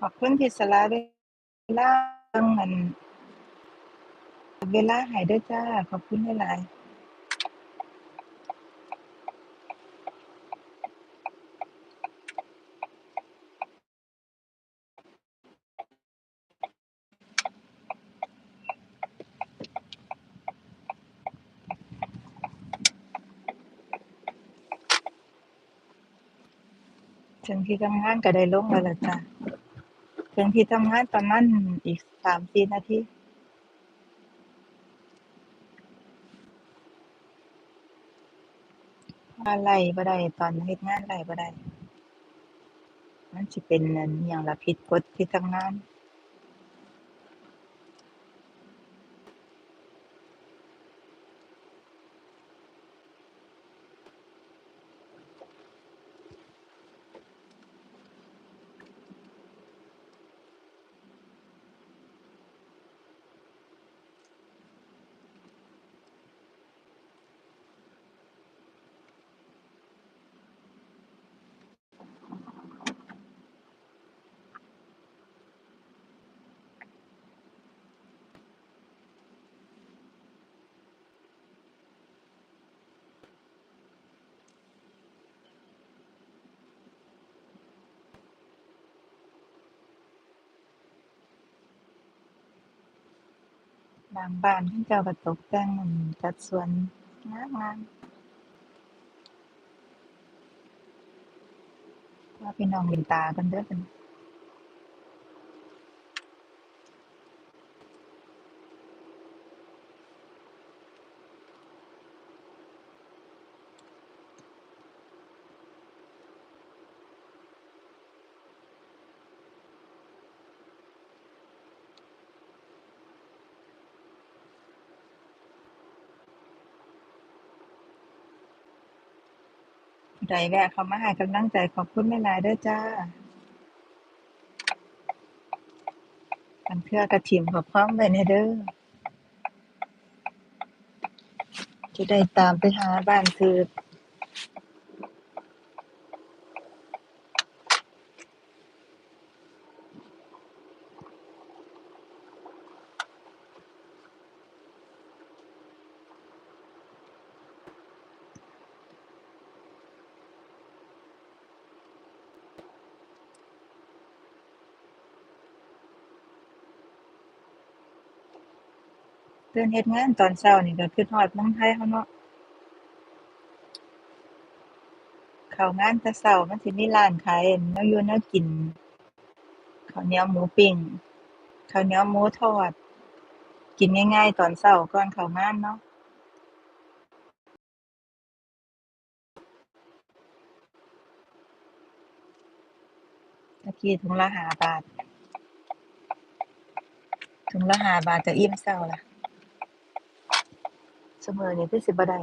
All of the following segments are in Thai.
ขอบคุณที่สละเวลาเบิ่งอั่นเวลาห้เด้อจ้า ขอบคุณหลายถึงที่ทำงานก็ได้ลงแล้วล่ะจ้ะ ถึงที่ทำงานประมาณอีกสามสี่นาทีอะไรบ่ได้ตอนเฮ็ดงานอะไรบ่ได้ มันสิเป็นอันอิหยังล่ะผิดกฎที่ทำงาน ลังบ้านเขาเจ้าก็ตกแต่ง อั่น จัดสวนงามงามพาพี่น้องเล่นตากันเด้อบัด ผู้ใดแวะเข้ามาให้กำลังใจขอบคุณหลายๆเด้อจ้าบันเทื่อกระถิ่มข้อความไว้แหน่เด้อจะได้ตามไปหาบ้านคือ ตื่นเฮ็ดงานตอนเช้านี่ก็คิดฮอดเมืองไทยเราเนาะ เข้างานแต่เช้ามันสิมีร้านขาย อั่น แนวอยู่แนวกิน ข้าวเหนียวหมูปิ้ง ข้าวเหนียวหมูทอด กินง่ายๆตอนเช้าก่อนเข้างานเนาะต่กี้ถุงละ5บาท ถุงละ5บาทก็อิ่มเช้าล่ะ ซุมื้อนี้คือสิบ่ได้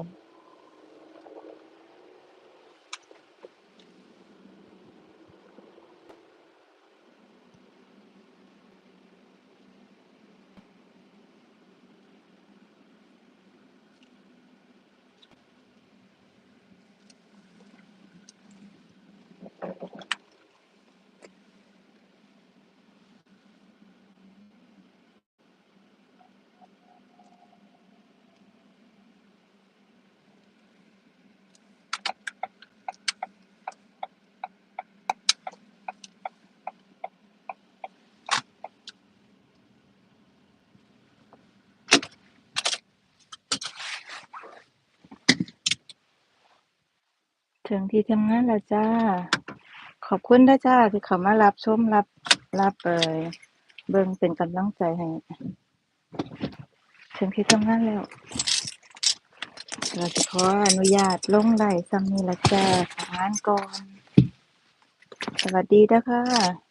ถึงที่ทำงานแล้วจ้า ขอบคุณนะจ้าที่เขามารับชมรับรับเอ่อเบิ่งเป็นกำลังใจให้ ถึงที่ทำงานแล้ว เราจะขออนุญาตลงไลฟ์ส่ำนี้ล่ะจ้าเข้างานก่อน สวัสดีนะค่ะ